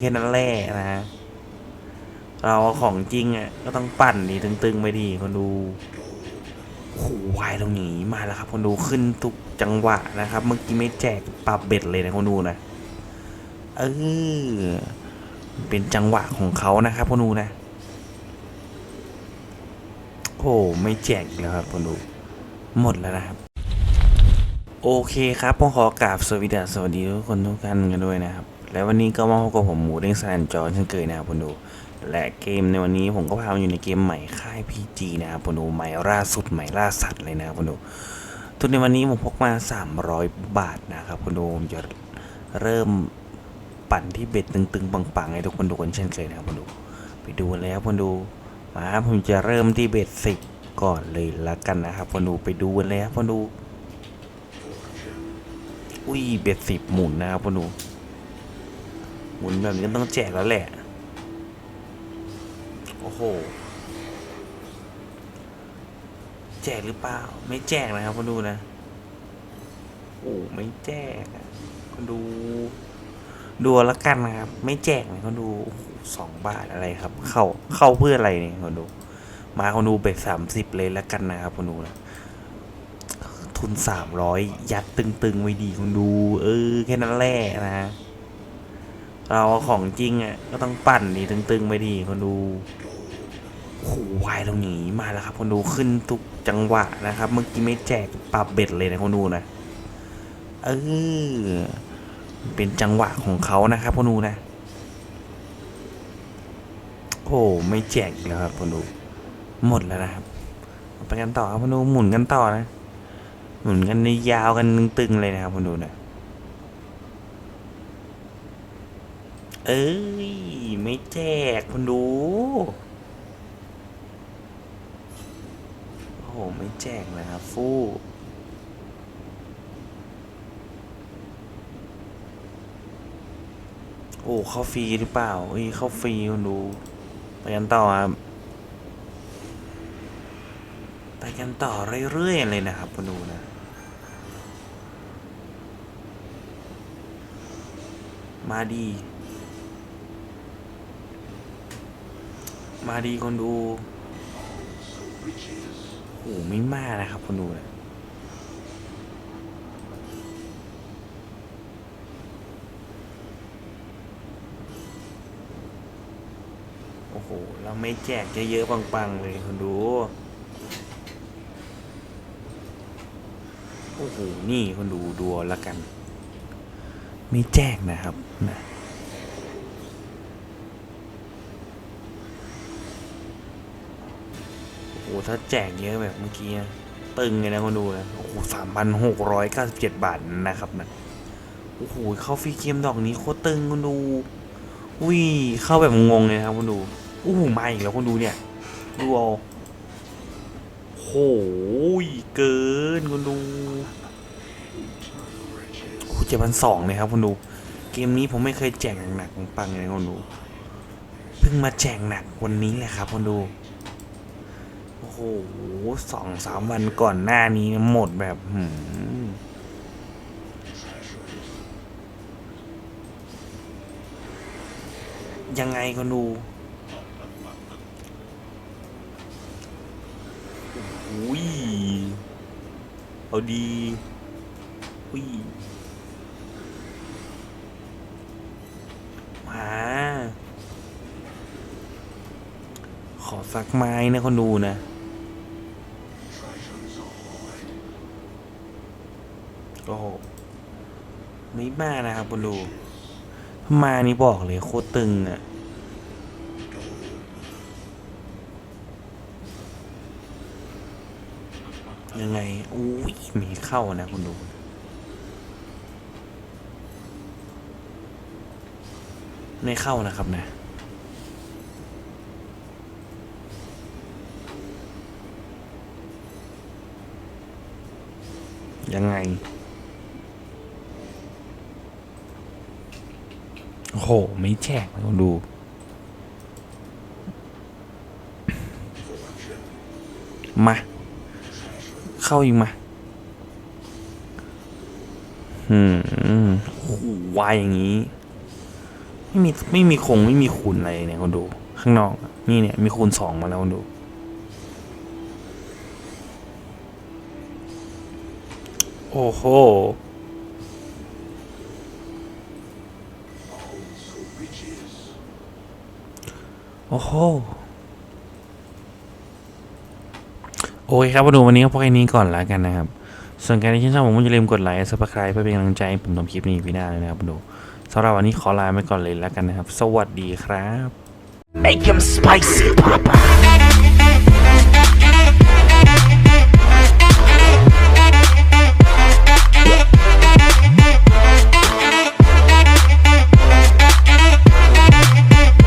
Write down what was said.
แค่นั้นแหละนะ เราของจริงอะ ก็ต้องปั่นดีตึงๆไปดีคนดูโอ้โหวายตรงนี้มาแล้วครับ คนดูขึ้นทุกจังหวะนะครับ เมื่อกี้ไม่แจกปรับเบ็ดเลยนะคนดูนะ เออ เป็นจังหวะของเขานะครับคนดูนะโอ้ไม่แจกแล้วครับคนดู หมดแล้วนะครับ โอเคครับผมขอกราบสวัสดีสวัสดีทุกคนทุกท่านกันด้วยนะครับ และวันนี้ก็มาพบกับผมหมูเด้งสแลนจอเช่นเคยนะครับคุณดูและเกมในวันนี้ผมก็พามาอยู่ในเกมใหม่ค่าย PG นะครับคุณดูใหม่ล่าสุดใหม่ล่าสัตว์เลยนะครับคุณดูทุนในวันนี้ผมพกมา 300 บาทนะครับคุณดูผมจะเริ่มปั่นที่เบ็ดตึงๆปังๆให้ทุกคนดูกันเช่นเคยนะครับคุณดูไปดูเลยครับคุณดูมาครับผมจะเริ่มที่เบ็ดสิบก่อนเลยละกันนะครับคุณดูไปดูกันเลยครับคุณดู อุ้ยเบ็ดสิบหมุนนะครับคุณดู หมุนแบบนี้ก็ต้องแจกแล้วแหละ โอ้โห แจกหรือเปล่า ไม่แจกนะครับคุณดูนะ โอ้ไม่แจกอะคุณดู ดูเอาลกันนะครับ ไม่แจกนะคุณดูสองบาทอะไรครับ เข้าเข้าเพื่ออะไรเนี่ยคุณดู มาคุณดูเบ็ดสามสิบเลยและกันนะครับคุณดูนะทุนสามร้อยยัดตึงๆไว้ดีคุณดู เออ แค่นั้นแหละนะ เราของจริงอะก็ต้องปั่นดีตึงๆไปดีคุณดูโอ้โหวายตรงนี้มาแล้วครับคุณดูขึ้นทุกจังหวะนะครับ เมื่อกี้ไม่แจกปรับเบ็ดเลยนะคุณดูนะเออเป็นจังหวะของเขานะครับคุณดูนะ โอ้ไม่แจกแล้วครับคุณดู หมดแล้วนะครับไปกันต่อครับคุณดูหมุนกันต่อนะ หมุนกันในยาวกันตึงๆเลยนะครับคุณดูนะ เอ้ย ไม่แจกคุณดู โอ้โห ไม่แจกนะครับ ฟู่โอ้เข้าฟรีหรือเปล่าเอ้ยเข้าฟรีคุณดู ไปกันต่อครับไปกันต่อเรื่อยๆเลยนะครับคุณดูนะมาดี มาดีคนดูโอ้โหไม่มากนะครับคนดูนะโอ้โห เราไม่แจกเยอะๆปังๆเลยคนดู โอ้โห นี่คนดูดูเอาละกัน ไม่แจกนะครับนะ อ้ถ้าแจกเยอะแบบเมื่อกี้ตึงเลยนะคนดูนะโอ้โหสามพันหกร้อยเก้าสิบเจ็ดบาทนะครับนะโอ้โหเข้าฟรีเกมดอกนี้โคตรตึงคนดูอุ้ยเข้าแบบงงเลยนะครับคนดูโอ้โหมาอีกแล้วคนดูเนี่ยดูเอาโหยเกินคนดูโอ้เจ็ดพันสองเลยครับคุณดู เกมนี้ผมไม่เคยแจกหนักๆปังเลยคุณดูเพิ่งมาแจกหนักวันนี้แหละครับคุณดู สองสามวันก่อนหน้านี้หมดแบบยังไงคุณดูอุ้ยเอาดีอุ้ยมาขอสักไม้นะคนดูนะ โอ้โหม่มานะครับคนดูมานี่บอกเลยโคตรตึงอะ่ะยังไงอุ้ยมีเข้านะคุณดูไม่เข้านะครับนะ ยังไง โห ไม่แจกลองดู มา เข้าอีกมา อืมวายอย่างนี้ ไม่มีไม่มีคงไม่มีคูณอะไรเนี่ยคนดู ข้างนอก นี่เนี่ย มีคูณสองมาแล้วคนดู โอ้โห โอ้โหโอเคครับมาดูวันนี้ก็พอแค่นี้ก่อนแล้วกันนะครับ ส่วนการที่ชื่นชอบผมก็อย่าลืมกดไลค์ซับสไครป์เพื่อเป็นกำลังใจให้ผมทำคลิปนี้พี่หน้าเลยนะครับมาดูสำหรับวันนี้ขอลาไปก่อนเลยแล้วกันนะครับ สวัสดีครับ Make him spicy, Papa.